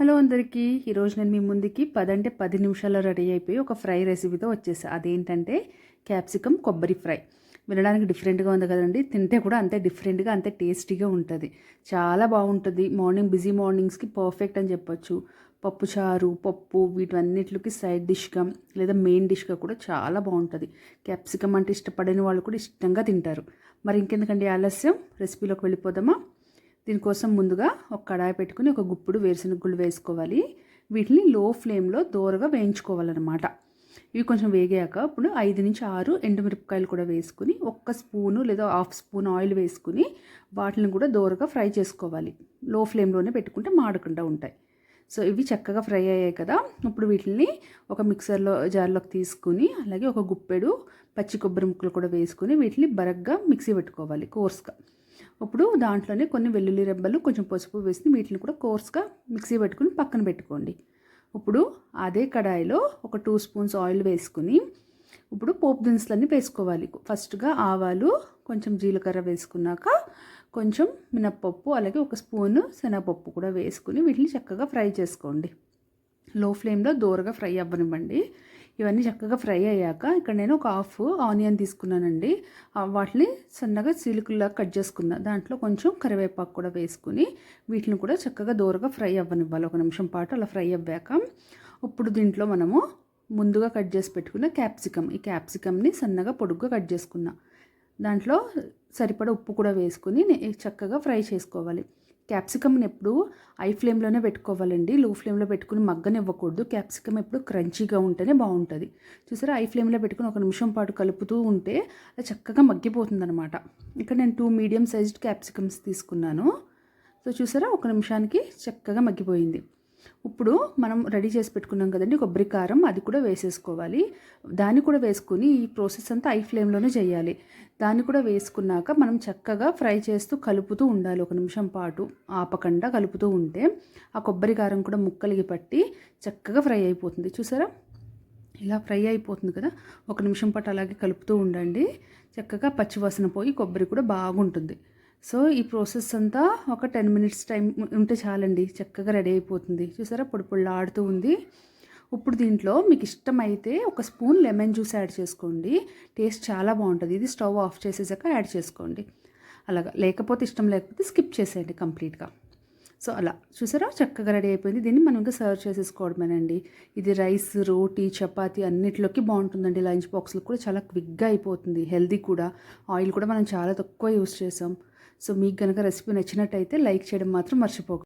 Hello అందరికీ. ఈరోజు నేను మీ ముందుకి పదంటే పది నిమిషాల్లో రెడీ అయిపోయి ఒక ఫ్రై రెసిపీతో వచ్చేసా. అదేంటంటే క్యాప్సికమ్ కొబ్బరి ఫ్రై. వినడానికి డిఫరెంట్గా ఉంది కదండి. తింటే కూడా అంతే డిఫరెంట్గా అంతే టేస్టీగా ఉంటుంది. చాలా బాగుంటుంది. మార్నింగ్ బిజీ మార్నింగ్స్కి పర్ఫెక్ట్ అని చెప్పొచ్చు. పప్పు చారు పప్పు వీటన్నిటికి సైడ్ డిష్గా లేదా మెయిన్ డిష్గా కూడా చాలా బాగుంటుంది. క్యాప్సికమ్ అంటే ఇష్టపడని వాళ్ళు కూడా ఇష్టంగా తింటారు. మరి ఇంకెందుకండి ఆలస్యం? రెసిపీలోకి వెళ్ళిపోదామా? దీనికోసం ముందుగా ఒక కడాయి పెట్టుకుని ఒక గుప్పుడు వేరుశనగ గుళ్ళు వేసుకోవాలి. వీటిని లో ఫ్లేమ్లో దోరగా వేయించుకోవాలన్నమాట. ఇవి కొంచెం వేగాక ఇప్పుడు ఐదు నుంచి ఆరు ఎండుమిరపకాయలు కూడా వేసుకుని ఒక్క స్పూను లేదా హాఫ్ స్పూన్ ఆయిల్ వేసుకుని వాటిని కూడా దోరగా ఫ్రై చేసుకోవాలి. లో ఫ్లేమ్లోనే పెట్టుకుంటే మాడకుండా ఉంటాయి. సో ఇవి చక్కగా ఫ్రై అయ్యాయి కదా. ఇప్పుడు వీటిని ఒక మిక్సర్లో జార్లోకి తీసుకుని అలాగే ఒక గుప్పెడు పచ్చి కొబ్బరి ముక్కలు కూడా వేసుకుని వీటిని బరగ్గా మిక్సీ పెట్టుకోవాలి కోర్స్గా. ఇప్పుడు దాంట్లోనే కొన్ని వెల్లుల్లి రెబ్బలు కొంచెం పసుపు వేసి వీటిని కూడా కోర్స్గా మిక్సీ పెట్టుకుని పక్కన పెట్టుకోండి. ఇప్పుడు అదే కడాయిలో ఒక టూ స్పూన్స్ ఆయిల్ వేసుకుని ఇప్పుడు పోపు దినుసులన్నీ వేసుకోవాలి. ఫస్ట్గా ఆవాలు కొంచెం జీలకర్ర వేసుకున్నాక కొంచెం మినప్పప్పు అలాగే ఒక స్పూను శనగపప్పు కూడా వేసుకుని వీటిని చక్కగా ఫ్రై చేసుకోండి. లో ఫ్లేమ్లో దూరగా ఫ్రై అవ్వనివ్వండి. ఇవన్నీ చక్కగా ఫ్రై అయ్యాక ఇక్కడ నేను ఒక హాఫ్ ఆనియన్ తీసుకున్నానండి. వాటిని సన్నగా చీలుకుల్లా కట్ చేసుకున్నా దాంట్లో కొంచెం కరివేపాకు కూడా వేసుకుని వీటిని కూడా చక్కగా దూరగా ఫ్రై అవ్వనివ్వాలి. ఒక నిమిషం పాటు అలా ఫ్రై అవ్వాక ఇప్పుడు దీంట్లో మనము ముందుగా కట్ చేసి పెట్టుకున్న క్యాప్సికమ్ ఈ క్యాప్సికమ్ని సన్నగా పొడుగ్గా కట్ చేసుకున్నా దాంట్లో సరిపడ ఉప్పు కూడా వేసుకుని చక్కగా ఫ్రై చేసుకోవాలి. క్యాప్సికమ్ని ఎప్పుడు ఐ ఫ్లేమ్లోనే పెట్టుకోవాలండి. లో ఫ్లేమ్లో పెట్టుకుని మగ్గనివ్వకూడదు. క్యాప్సికమ్ ఎప్పుడు క్రంచీగా ఉంటేనే బాగుంటుంది. చూసారా? ఐ ఫ్లేమ్లో పెట్టుకుని ఒక నిమిషం పాటు కలుపుతూ ఉంటే అది చక్కగా మగ్గిపోతుందనమాట ఇక్కడ నేను టూ మీడియం సైజ్డ్ క్యాప్సికమ్స్ తీసుకున్నాను. సో చూసారా? ఒక నిమిషానికి చక్కగా మగ్గిపోయింది. ఇప్పుడు మనం రెడీ చేసి పెట్టుకున్నాం కదండి కొబ్బరి కారం అది కూడా వేసేసుకోవాలి. దాన్ని కూడా వేసుకుని ఈ ప్రాసెస్ అంతా ఐ ఫ్లేమ్లోనే చేయాలి. దాన్ని కూడా వేసుకున్నాక మనం చక్కగా ఫ్రై చేస్తూ కలుపుతూ ఉండాలి ఒక నిమిషం పాటు ఆపకుండా కలుపుతూ ఉంటే ఆ కొబ్బరి కారం కూడా ముక్కలిగి పట్టి చక్కగా ఫ్రై అయిపోతుంది. చూసారా? ఇలా ఫ్రై అయిపోతుంది కదా? ఒక నిమిషం పాటు అలాగే కలుపుతూ ఉండండి. చక్కగా పచ్చివాసన పోయి కొబ్బరి కూడా బాగుంటుంది. సో ఈ ప్రాసెస్ అంతా ఒక టెన్ మినిట్స్ టైం ఉంటే చాలండి. చక్కగా రెడీ అయిపోతుంది. చూసారా? పొడి పొడి ఆడుతూ ఉంది. ఇప్పుడు దీంట్లో మీకు ఇష్టమైతే ఒక స్పూన్ లెమన్ జ్యూస్ యాడ్ చేసుకోండి. టేస్ట్ చాలా బాగుంటుంది. ఇది స్టవ్ ఆఫ్ చేసేసాక యాడ్ చేసుకోండి. అలాగా. లేకపోతే ఇష్టం లేకపోతే స్కిప్ చేసేయండి కంప్లీట్గా. సో అలా. చూసారా? చక్కగా రెడీ అయిపోయింది. దీన్ని మనం ఇంకా సర్వ్ చేసేసుకోవడమేనండి. ఇది రైస్ రోటీ చపాతి అన్నిటిలోకి బాగుంటుందండి. లంచ్ బాక్స్లో కూడా చాలా క్విక్గా అయిపోతుంది. హెల్దీ కూడా. ఆయిల్ కూడా మనం చాలా తక్కువ యూస్ చేసాం. సో మీకు కనుక రెసిపీ నచ్చినట్టయితే లైక్ చేయడం మాత్రం మర్చిపోకండి